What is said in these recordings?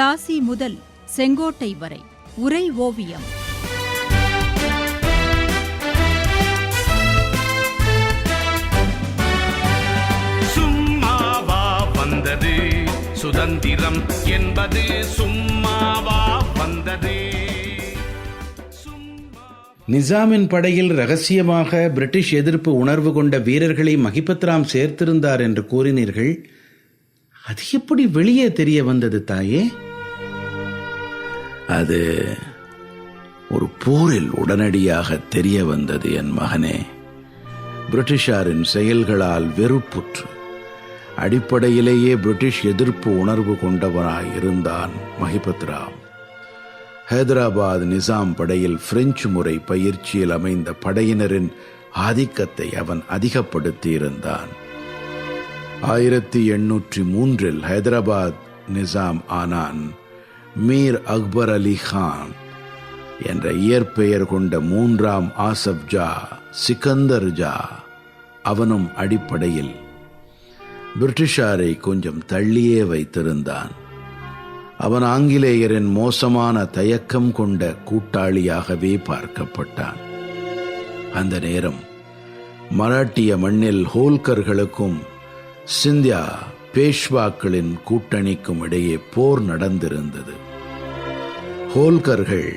பிளாசி முதல் செங்கோட்டை வரை உரை ஓவியம். சும்மாவா வந்தது? சுதந்திரம் என்பது சும்மாவா வந்தது? நிசாமின் படையில் ரகசியமாக பிரிட்டிஷ் எதிர்ப்பு உணர்வு கொண்ட வீரர்களை மகிபத்ராம் சேர்த்திருந்தார் என்று கூறினீர்கள். அது எப்படி வெளியே தெரிய வந்தது தாயே? அது ஒரு போரில் உடனடியாக தெரிய வந்தது என் மகனே. பிரிட்டிஷாரின் செயல்களால் வெறுப்புற்று அடிப்படையிலேயே பிரிட்டிஷ் எதிர்ப்பு உணர்வு கொண்டவனாய் இருந்தான் மகிபத்ராம். ஹைதராபாத் நிசாம் படையில் பிரெஞ்சு முறை பயிற்சியில் அமைந்த படையினரின் ஆதிக்கத்தை அவன் அதிகப்படுத்தியிருந்தான். ஆயிரத்தி எண்ணூற்றி மூன்றில் ஹைதராபாத் நிசாம் ஆனான். மீர் அக்பர் அலி கான் என்ற இயற்பெயர் கொண்ட மூன்றாம் ஆசப் ஜா சிக்கந்தர் ஜா அவனும் அடிப்படையில் பிரிட்டிஷாரை கொஞ்சம் தள்ளியே வைத்திருந்தான். அவன் ஆங்கிலேயரின் மோசமான தயக்கம் கொண்ட கூட்டாளியாகவே பார்க்கப்பட்டான். அந்த நேரம் மராட்டிய மண்ணில் ஹோல்கர்களுக்கும் சிந்தியா பேஷ்வாக்களின் கூட்டணிக்கும் இடையே போர் நடந்திருந்தது. ஹோல்கர்கள்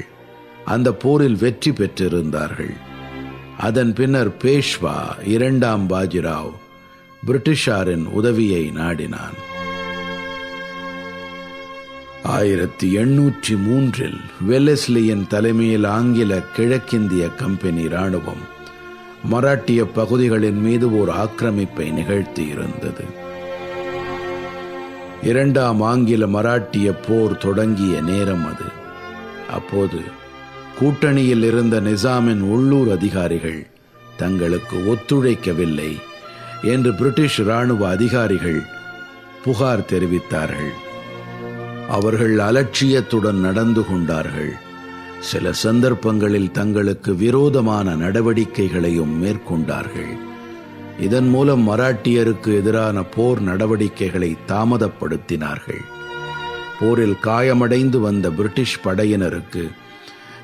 அந்த போரில் வெற்றி பெற்றிருந்தார்கள். அதன் பின்னர் பேஷ்வா இரண்டாம் பாஜிராவ் பிரிட்டிஷாரின் உதவியை நாடினான். ஆயிரத்தி எண்ணூற்றி மூன்றில் வெல்லஸ்லியின் தலைமையில் ஆங்கில கிழக்கிந்திய கம்பெனி ராணுவம் மராட்டிய பகுதிகளின் மீது ஒரு ஆக்கிரமிப்பை நிகழ்த்தியிருந்தது. இரண்டாம் ஆங்கில மராட்டிய போர் தொடங்கிய நேரம் அது. அப்போது கூட்டணியில் இருந்த நிசாமின் உள்ளூர் அதிகாரிகள் தங்களுக்கு ஒத்துழைக்கவில்லை என்று பிரிட்டிஷ் ராணுவ அதிகாரிகள் புகார் தெரிவித்தார்கள். அவர்கள் அலட்சியத்துடன் நடந்து கொண்டார்கள். சில சந்தர்ப்பங்களில் தங்களுக்கு விரோதமான நடவடிக்கைகளையும் மேற்கொண்டார்கள். இதன் மூலம் மராட்டியருக்கு எதிரான போர் நடவடிக்கைகளை தாமதப்படுத்தினார்கள். போரில் காயமடைந்து வந்த பிரிட்டிஷ் படையினருக்கு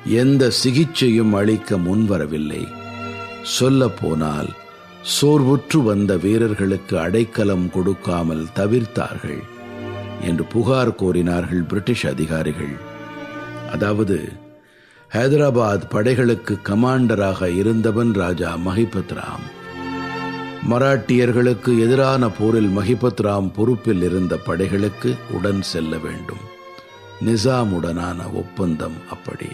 எந்த சிகிச்சையும் அளிக்க முன்வரவில்லை. சொல்லப் போனால் சோர்வுற்று வந்த வீரர்களுக்கு அடைக்கலம் கொடுக்காமல் தவிர்த்தார்கள் என்று புகார் கோரினார்கள் பிரிட்டிஷ் அதிகாரிகள். அதாவது ஹைதராபாத் படைகளுக்கு கமாண்டராக இருந்தவன் ராஜா மஹிபத் ராம் மராட்டியர்களுக்கு எதிரான போரில் மஹிபத் ராம் பொறுப்பில் இருந்த படைகளுக்கு உடன் செல்ல வேண்டும். நிசாமுடனான ஒப்பந்தம் அப்படி.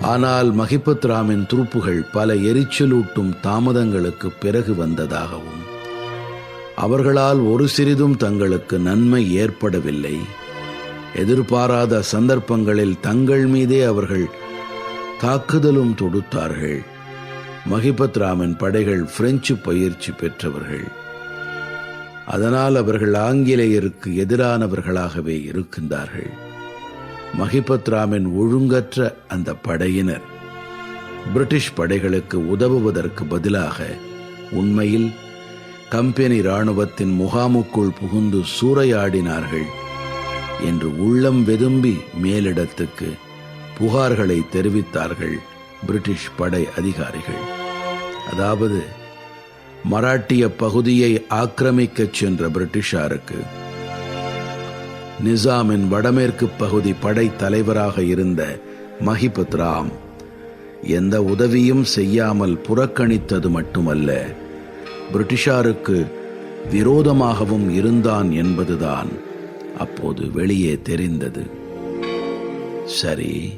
ஆனால் மஹிபத் ராமின் துருப்புகள் பல எரிச்சலூட்டும் தாமதங்களுக்கு பிறகு வந்ததாகவும் அவர்களால் ஒரு சிறிதும் தங்களுக்கு நன்மை ஏற்படவில்லை. எதிர்பாராத சந்தர்ப்பங்களில் தங்கள் மீதே அவர்கள் தாக்குதலும் தொடுத்தார்கள். மகிபத் ராமன் படைகள் பிரெஞ்சு பயிற்சி பெற்றவர்கள். அதனால் அவர்கள் ஆங்கிலேயருக்கு எதிரானவர்களாகவே இருக்கின்றார்கள். மகிபத் ராமின் ஒழுங்கற்ற அந்த படையினர் பிரிட்டிஷ் படைகளுக்கு உதவுவதற்கு பதிலாக உண்மையில் கம்பெனி ராணுவத்தின் முகாமுக்குள் புகுந்து சூறையாடினார்கள் என்று உள்ளம் வெதும்பி மேலிடத்துக்கு புகார்களை தெரிவித்தார்கள். பிரிட்டிஷ் படை அதிகாரிகள். அதாவது மராட்டிய பகுதியை ஆக்கிரமிக்கச் சென்ற பிரிட்டிஷாருக்கு. நிசாமின் வடமேற்கு பகுதி படை தலைவராக இருந்த மஹிபத் ராம் எந்த உதவியும் செய்யாமல் புறக்கணித்தது மட்டுமல்ல பிரிட்டிஷாருக்கு விரோதமாகவும் இருந்தான் என்பதுதான் அப்போது வெளியே தெரிந்தது. சரி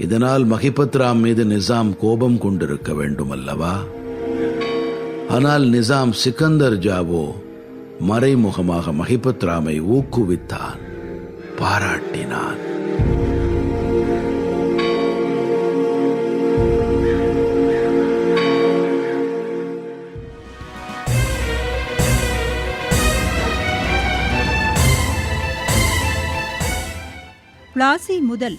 இதனால் மகிபத்ராம் மீது நிசாம் கோபம் கொண்டிருக்க வேண்டும் அல்லவா ஆனால் நிசாம் சிக்கந்தர் ஜாவோ மறைமுகமாக மகிபத்ராமை ஊக்குவித்தான் பாராட்டினான். பிளாசி முதல்